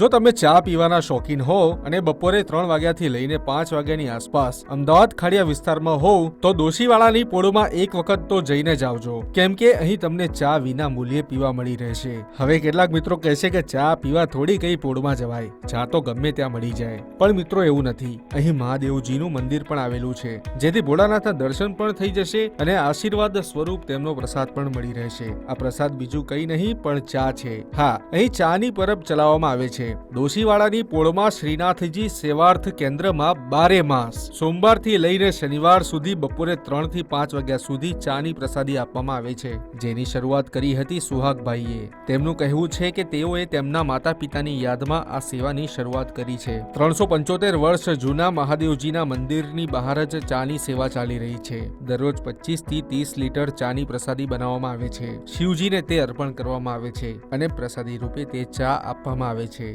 જો તમે ચા પીવાના શોખીન હો અને બપોરે ત્રણ વાગ્યાથી લઈને પાંચ વાગ્યાની આસપાસ અમદાવાદ ખાડિયા વિસ્તારમાં હોવ, તો દોશીવાળાની પોળોમાં એક વખત તો જઈને જ આવજો. કેમ કે અહીં તમને ચા વિના મૂલ્યે પીવા મળી રહેશે. હવે કેટલાક મિત્રો કહેશે કે ચા પીવા થોડી કઈ પોળમાં જવાય. ચા તો ગમે ત્યાં મળી જાય. પણ મિત્રો એવું નથી. અહીં મહાદેવજીનું મંદિર પણ આવેલું છે. જેથી ભોળાનાથના દર્શન પણ થઈ જશે અને આશીર્વાદ સ્વરૂપ તેમનો પ્રસાદ પણ મળી રહેશે. આ પ્રસાદ બીજું કંઈ નહીં, પણ ચા છે. હા, અહીં ચાની પરબ ચલાવવામાં આવે છે. દોશીવાડાની પોળમાં શ્રીનાથજી સેવાર્થ કેન્દ્રમાં બારે માસ. સોમવારથી લઈને શનિવાર સુધી બપોરે ત્રણથી પાંચ વાગ્યા સુધી ચાની પ્રસાદી આપવામાં આવે છે. જેની શરૂઆત કરી હતી સુહાગભાઈએ. તેમનું કહેવું છે કે તેઓએ તેમના માતા પિતાની યાદમાં આ સેવાની શરૂઆત કરી છે. ત્રણસો પંચોતેર વર્ષ જૂના મહાદેવજીના મંદિરની બહાર જ ચાની સેવા ચાલી રહી છે. દરરોજ પચીસથી ત્રીસ લીટર ચાની પ્રસાદી બનાવવામાં આવે છે. શિવજીને તે અર્પણ કરવામાં આવે છે અને પ્રસાદી રૂપે તે ચા આપવામાં આવે છે.